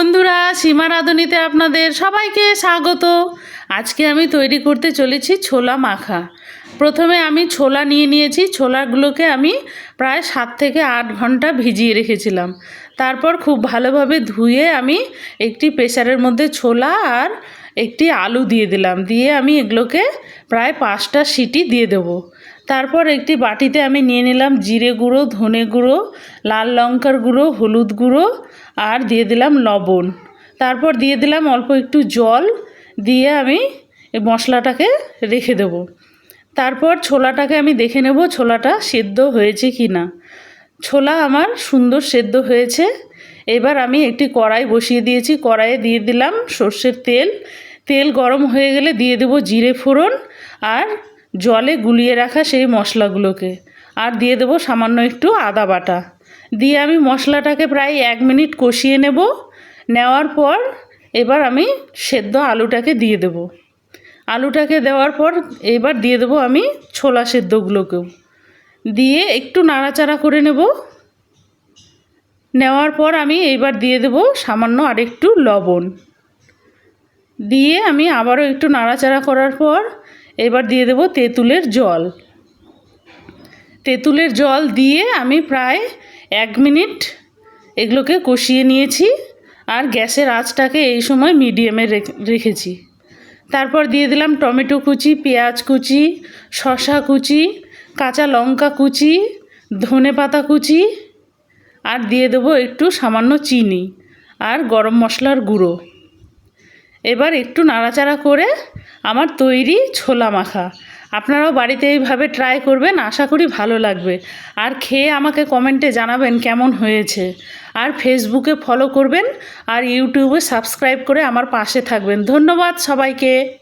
বন্ধুরা সীমা রাঁধুনিতে আপনাদের সবাইকে স্বাগত। আজকে আমি তৈরি করতে চলেছি ছোলা মাখা। প্রথমে আমি ছোলা নিয়ে নিয়েছি। ছোলাগুলোকে আমি প্রায় সাত থেকে আট ঘণ্টা ভিজিয়ে রেখেছিলাম। তারপর খুব ভালোভাবে ধুয়ে আমি একটি প্রেসারের মধ্যে ছোলা আর একটি আলু দিয়ে দিলাম। দিয়ে আমি এগুলোকে প্রায় পাঁচটা সিটি দিয়ে দেবো। তারপর একটি বাটিতে আমি নিয়ে নিলাম জিরে গুঁড়ো, ধনে গুঁড়ো, লাল লঙ্কার গুঁড়ো, হলুদ গুঁড়ো আর দিয়ে দিলাম লবণ। তারপর দিয়ে দিলাম অল্প একটু জল। দিয়ে আমি মশলাটাকে রেখে দেব। তারপর ছোলাটাকে আমি দেখে নেব ছোলাটা সেদ্ধ হয়েছে কি না। ছোলা আমার সুন্দর সেদ্ধ হয়েছে। এবার আমি একটি কড়াই বসিয়ে দিয়েছি। কড়াইয়ে দিয়ে দিলাম সর্ষের তেল। তেল গরম হয়ে গেলে দিয়ে দেবো জিরে ফোড়ন আর জলে গুলিয়ে রাখা সেই মশলাগুলোকে। আর দিয়ে দেবো সামান্য একটু আদা বাটা। দিয়ে আমি মশলাটাকে প্রায় এক মিনিট কষিয়ে নেব। নেওয়ার পর এবার আমি সেদ্ধ আলুটাকে দিয়ে দেব। আলুটাকে দেওয়ার পর এবার দিয়ে দেবো আমি ছোলা সেদ্ধগুলোকেও। দিয়ে একটু নাড়াচাড়া করে নেব। নেওয়ার পর আমি এইবার দিয়ে দেব সামান্য আরেকটু লবণ। দিয়ে আমি আবারও একটু নাড়াচাড়া করার পর এবার দিয়ে দেব তেঁতুলের জল। তেঁতুলের জল দিয়ে আমি প্রায় এক মিনিট এগুলোকে কষিয়ে নিয়েছি আর গ্যাসের আঁচটাকে এই সময় মিডিয়ামে রেখেছি। তারপর দিয়ে দিলাম টমেটো কুচি, পেঁয়াজ কুচি শশা কুচি, কাঁচা লঙ্কা কুচি, ধনে পাতা কুচি, আর দিয়ে দেবো একটু সামান্য চিনি আর গরম মশলার গুঁড়ো। এবার একটু নাড়াচাড়া করে আমার তৈরি ছোলা মাখা। আপনারাও বাড়িতে এইভাবে ট্রাই করবেন, আশা করি ভালো লাগবে। আর খেয়ে আমাকে কমেন্টে জানাবেন কেমন হয়েছে। আর ফেসবুকে ফলো করবেন, আর ইউটিউবে সাবস্ক্রাইব করে আমার পাশে থাকবেন। ধন্যবাদ সবাইকে।